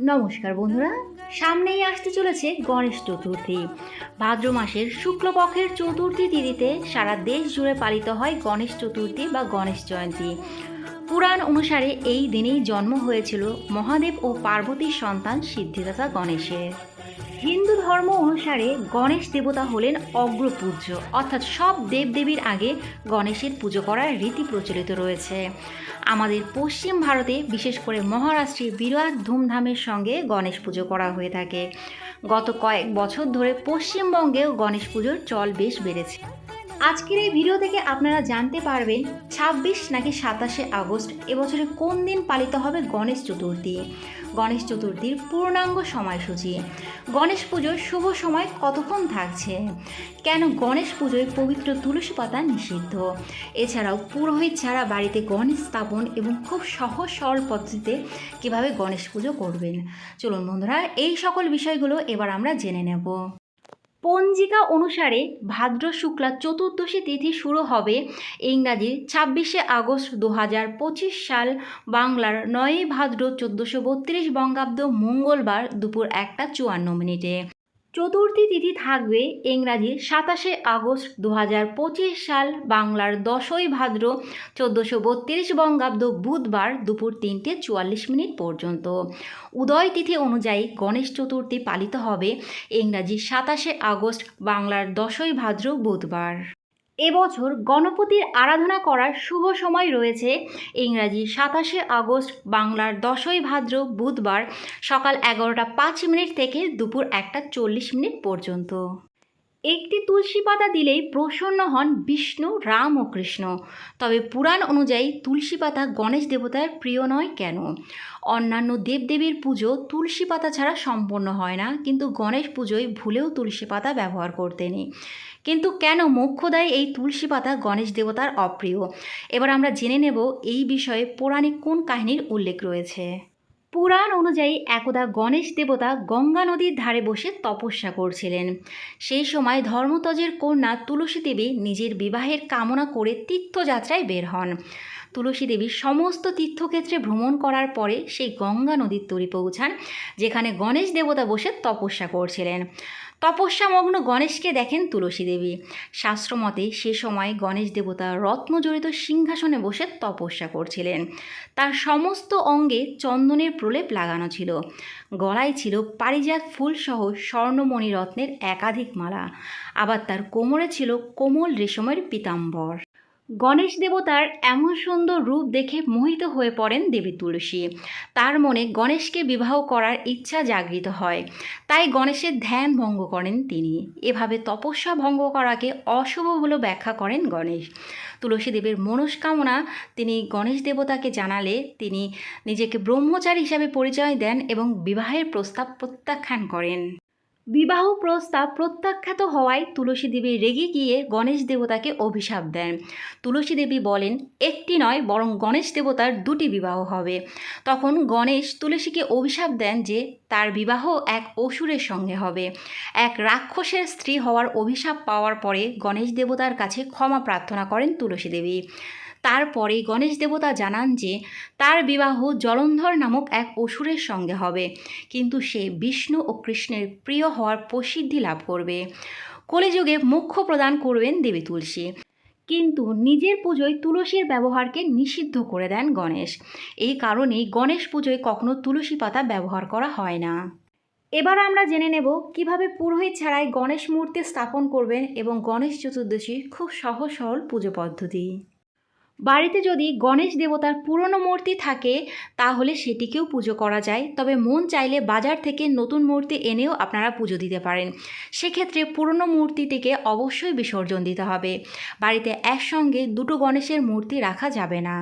নমস্কার বন্ধুরা, সামনেই আসতে চলেছে গণেশ চতুর্থী। ভাদ্র মাসের শুক্লপক্ষের চতুর্থী তিথিতে সারা দেশ জুড়ে পালিত হয় গণেশ চতুর্থী বা গণেশ জয়ন্তী। পুরাণ অনুসারে এই দিনেই জন্ম হয়েছিল মহাদেব ও পার্বতীর সন্তান সিদ্ধিদাতা গণেশের। হিন্দু ধর্ম অনুসারে গণেশ দেবতা হলেন অগ্রপূজ্য। অর্থাৎ সব দেবদেবীর আগে গণেশের পুজো করার রীতি প্রচলিত রয়েছে। আমাদের পশ্চিম ভারতে বিশেষ করে মহারাষ্ট্রে বিরাট ধুমধামের সঙ্গে গণেশ পুজো করা হয়ে থাকে। গত কয়েক বছর ধরে পশ্চিমবঙ্গেও গণেশ পুজোর চল বেশ বেড়েছে। আজকের এই ভিডিও থেকে আপনারা জানতে পারবেন ছাব্বিশ নাকি সাতাশে আগস্ট এবছরে কোন দিন পালিত হবে গণেশ চতুর্থী। গণেশ চতুর্থীর পূর্ণাঙ্গ সময়সূচি। গণেশ পুজোর শুভ সময় কতক্ষণ থাকছে? কেন গণেশ পুজোয় পবিত্র তুলসী পাতা নিষিদ্ধ? এছাড়াও পুরোহিত ছাড়া বাড়িতে গণেশ স্থাপন এবং খুব সহজ সরল পদ্ধতিতে কীভাবে গণেশ পুজো করবেন? চলুন বন্ধুরা, এই সকল বিষয়গুলো এবার আমরা জেনে নেব। পঞ্জিকা অনুসারে ভাদ্র শুক্লা চতুর্দশী তিথি শুরু হবে ইংরাজির ছাব্বিশে আগস্ট দু হাজার পঁচিশ সাল, বাংলার নয়ই ভাদ্র চোদ্দোশো বত্রিশ বঙ্গাব্দ মঙ্গলবার দুপুর একটা চুয়ান্ন মিনিটে। চতুর্থী তিথি থাকবে ইংরাজির সাতাশে আগস্ট দু হাজার পঁচিশ সাল, বাংলার দশই ভাদ্র চোদ্দোশো বত্রিশ বঙ্গাব্দ বুধবার দুপুর তিনটে চুয়াল্লিশ মিনিট পর্যন্ত। উদয় তিথি অনুযায়ী গণেশ চতুর্থী পালিত হবে ইংরাজি সাতাশে আগস্ট, বাংলার দশই ভাদ্র বুধবার। এবছর গণপতির আরাধনা করার শুভ সময় রয়েছে ইংরাজি সাতাশে আগস্ট, বাংলার দশই ভাদ্র বুধবার সকাল এগারোটা পাঁচ মিনিট থেকে দুপুর একটা চল্লিশ মিনিট পর্যন্ত। একটি তুলসী পাতা দিলেই প্রসন্ন হন বিষ্ণু রাম ও কৃষ্ণ। তবে পুরাণ অনুযায়ী তুলসী পাতা গণেশ দেবতার প্রিয় নয় কেন? অন্যান্য দেবদেবীর পুজো তুলসী পাতা ছাড়া সম্পন্ন হয় না, কিন্তু গণেশ পুজোয় ভুলেও তুলসী পাতা ব্যবহার করতে নেই কিন্তু কেন মোক্ষদায় এই তুলসী পাতা গণেশ দেবতার অপ্রিয়? এবার আমরা জেনে নেব এই বিষয়ে পৌরাণিক কোন কাহিনীর উল্লেখ রয়েছে। পুরাণ অনুযায়ী একদা গণেশ দেবতা গঙ্গা নদীর ধারে বসে তপস্যা করছিলেন। সেই সময় ধর্মতজের কন্যা তুলসী দেবী নিজের বিবাহের কামনা করে তীর্থযাত্রায় বের হন। তুলসী দেবী সমস্ত তীর্থক্ষেত্রে ভ্রমণ করার পরে সেই গঙ্গা নদীর তরি পৌঁছান, যেখানে গণেশ দেবতা বসে তপস্যা করছিলেন। তপস্যামগ্ন গণেশকে দেখেন তুলসী দেবী। শাস্ত্রমতে সে সময় গণেশ দেবতা রত্নজড়িত সিংহাসনে বসে তপস্যা করছিলেন। তার সমস্ত অঙ্গে চন্দনের প্রলেপ লাগানো ছিল। গলায় ছিল পারিজাত ফুলসহ স্বর্ণমণি রত্নের একাধিক মালা। আবার তার কোমরে ছিল কোমল রেশমের পীতাম্বর। গণেশ দেবতার এমন সুন্দর রূপ দেখে মোহিত হয়ে পড়েন দেবী তুলসী। তার মনে গণেশকে বিবাহ করার ইচ্ছা জাগৃত হয়। তাই গণেশের ধ্যান ভঙ্গ করেন তিনি। এভাবে তপস্যা ভঙ্গ করাকে অশুভ বলে ব্যাখ্যা করেন গণেশ। তুলসী দেবের মনস্কামনা তিনি গণেশ দেবতাকে জানালে তিনি নিজেকে ব্রহ্মচারী হিসাবে পরিচয় দেন এবং বিবাহের প্রস্তাব প্রত্যাখ্যান করেন। বিবাহ প্রস্তাব প্রত্যাখ্যাত হওয়ায় তুলসী দেবী রেগে গিয়ে গণেশ দেবতাকে অভিশাপ দেন। তুলসী দেবী বলেন, একটি নয়, বরং গণেশ দেবতার দুটি বিবাহ হবে। তখন গণেশ তুলসীকে অভিশাপ দেন যে তার বিবাহ এক অসুরের সঙ্গে হবে। এক রাক্ষসের স্ত্রী হওয়ার অভিশাপ পাওয়ার পরে গণেশ দেবতার কাছে ক্ষমা প্রার্থনা করেন তুলসী দেবী। তারপরে গণেশ দেবতা জানান যে, তার বিবাহ জলন্ধর নামক এক অসুরের সঙ্গে হবে। কিন্তু সে বিষ্ণু ও কৃষ্ণের প্রিয় হওয়ার প্রসিদ্ধি লাভ করবে। কলিযুগে মোক্ষ প্রদান করবেন দেবী তুলসী। কিন্তু নিজের পুজোয় তুলসীর ব্যবহারকে নিষিদ্ধ করে দেন গণেশ। এই কারণেই গণেশ পুজোয় কখনো তুলসী পাতা ব্যবহার করা হয় না। এবার আমরা জেনে নেব কীভাবে পুরোহিত ছাড়াই গণেশ মূর্তি স্থাপন করবেন এবং গণেশ চতুর্দশীর খুব সহজ সরল পুজো পদ্ধতি। বাড়িতে যদি গণেশ দেবতার পুরনো মূর্তি থাকে, তাহলে সেটিকেও পুজো করা যায়। তবে মন চাইলে বাজার থেকে নতুন মূর্তি এনেও আপনারা পুজো দিতে পারেন। সেক্ষেত্রে পুরনো মূর্তিটিকে অবশ্যই বিসর্জন দিতে হবে। বাড়িতে একসঙ্গে দুটো গণেশের মূর্তি রাখা যাবে না।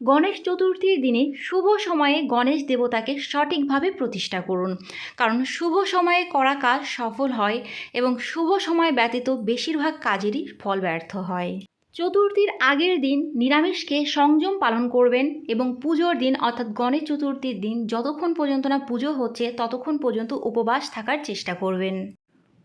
গণেশ চতুর্থীর দিনে শুভ সময়ে গণেশ দেবতাকে সঠিকভাবে প্রতিষ্ঠা করুন। কারণ শুভ সময়ে করা কাজ সফল হয় এবং শুভ সময় ব্যতীত বেশিরভাগ কাজেরই ফল ব্যর্থ হয়। চতুর্থীর আগের দিন নিরামিষকে সংযম পালন করবেন এবং পুজোর দিন, অর্থাৎ গণেশ চতুর্থীর দিন, যতক্ষণ পর্যন্ত না পুজো হচ্ছে, ততক্ষণ পর্যন্ত উপবাস থাকার চেষ্টা করবেন।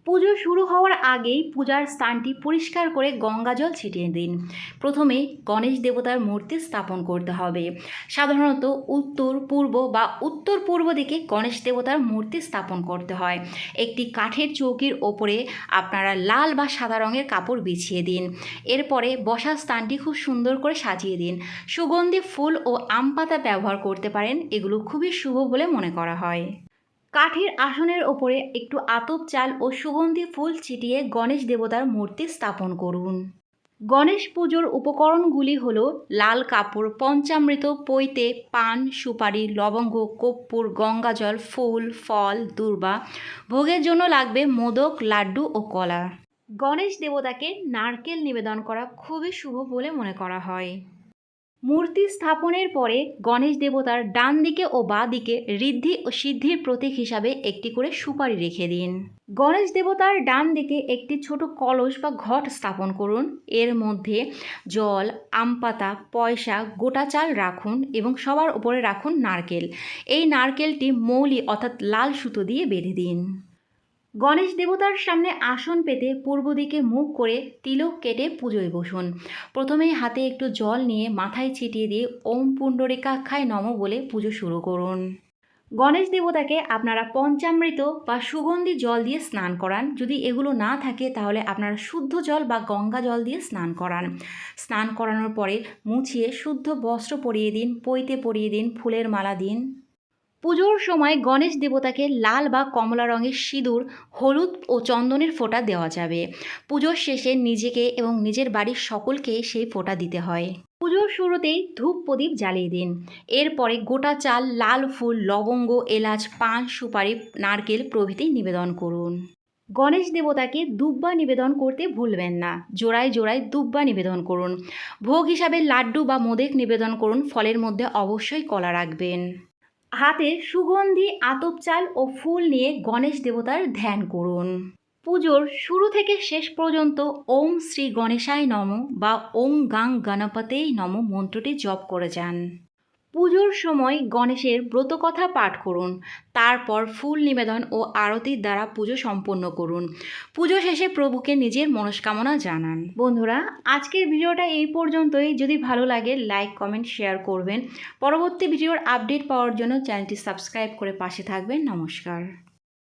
পুজো শুরু হওয়ার আগেই পূজার স্থানটি পরিষ্কার করে গঙ্গা জল ছিটিয়ে দিন। প্রথমে গণেশ দেবতার মূর্তি স্থাপন করতে হবে। সাধারণত উত্তর, পূর্ব বা উত্তর পূর্ব দিকে গণেশ দেবতার মূর্তি স্থাপন করতে হয়। একটি কাঠের চৌকির ওপরে আপনারা লাল বা সাদা রঙের কাপড় বিছিয়ে দিন। এরপরে বসার স্থানটি খুব সুন্দর করে সাজিয়ে দিন। সুগন্ধি ফুল ও আম পাতা ব্যবহার করতে পারেন। এগুলো খুবই শুভ বলে মনে করা হয়। কাঠের আসনের ওপরে একটু আতপ চাল ও সুগন্ধি ফুল ছিটিয়ে গণেশ দেবতার মূর্তি স্থাপন করুন। গণেশ পুজোর উপকরণগুলি হল লাল কাপড়, পঞ্চামৃত, পৈতে, পান, সুপারি, লবঙ্গ, কর্পূর, গঙ্গাজল, ফুল, ফল, দুর্বা। ভোগের জন্য লাগবে মোদক, লাড্ডু ও কলা। গণেশ দেবতাকে নারকেল নিবেদন করা খুবই শুভ বলে মনে করা হয়। মূর্তি স্থাপনের পরে গণেশ দেবতার ডান দিকে ও বাঁ দিকে ঋদ্ধি ও সিদ্ধির প্রতীক হিসাবে একটি করে সুপারি রেখে দিন। গণেশ দেবতার ডান দিকে একটি ছোট কলস বা ঘট স্থাপন করুন। এর মধ্যে জল, আম পাতা, পয়সা, গোটা চাল রাখুন এবং সবার উপরে রাখুন নারকেল। এই নারকেলটি মৌলি অর্থাৎ লাল সুতো দিয়ে বেঁধে দিন। গণেশ দেবতার সামনে আসন পেতে পূর্ব দিকে মুখ করে তিলক কেটে পুজোয় বসুন। প্রথমেই হাতে একটু জল নিয়ে মাথায় ছিটিয়ে দিয়ে ওম পুণ্ডরিকাক্ষায় নম বলে পুজো শুরু করুন। গণেশ দেবতাকে আপনারা পঞ্চামৃত বা সুগন্ধি জল দিয়ে স্নান করান। যদি এগুলো না থাকে, তাহলে আপনারা শুদ্ধ জল বা গঙ্গা জল দিয়ে স্নান করান। স্নান করানোর পরে মুছিয়ে শুদ্ধ বস্ত্র পরিয়ে দিন পইতে পরিয়ে দিন, ফুলের মালা দিন। পুজোর সময় গণেশ দেবতাকে লাল বা কমলা রঙের সিঁদুর, হলুদ ও চন্দনের ফোঁটা দেওয়া যাবে। পুজোর শেষে নিজেকে এবং নিজের বাড়ির সকলকে সেই ফোঁটা দিতে হয়। পুজোর শুরুতেই ধূপ প্রদীপ জ্বালিয়ে দিন। এরপরে গোটা চাল, লাল ফুল, লবঙ্গ, এলাচ, পান, সুপারি, নারকেল প্রভৃতি নিবেদন করুন। গণেশ দেবতাকে দুব্বা নিবেদন করতে ভুলবেন না। জোড়ায় জোড়ায় দুব্বা নিবেদন করুন। ভোগ হিসাবে লাড্ডু বা মোদেক নিবেদন করুন। ফলের মধ্যে অবশ্যই কলা রাখবেন। হাতে সুগন্ধি, আতপ চাল ও ফুল নিয়ে গণেশ দেবতার ধ্যান করুন। পুজোর শুরু থেকে শেষ পর্যন্ত ওম শ্রী গণেশায় নম বা ওম গাং গণপতেই নম মন্ত্রটি জপ করে যান। পুজোর সময় গণেশের ব্রতকথা পাঠ করুন। তারপর ফুল নিবেদন ও আরতির দ্বারা পুজো সম্পন্ন করুন। পুজো শেষে প্রভুকে নিজের মনস্কামনা জানান। বন্ধুরা, আজকের ভিডিওটা এই পর্যন্তই। যদি ভালো লাগে লাইক কমেন্ট শেয়ার করবেন। পরবর্তী ভিডিওর আপডেট পাওয়ার জন্য চ্যানেলটি সাবস্ক্রাইব করে পাশে থাকবেন। নমস্কার।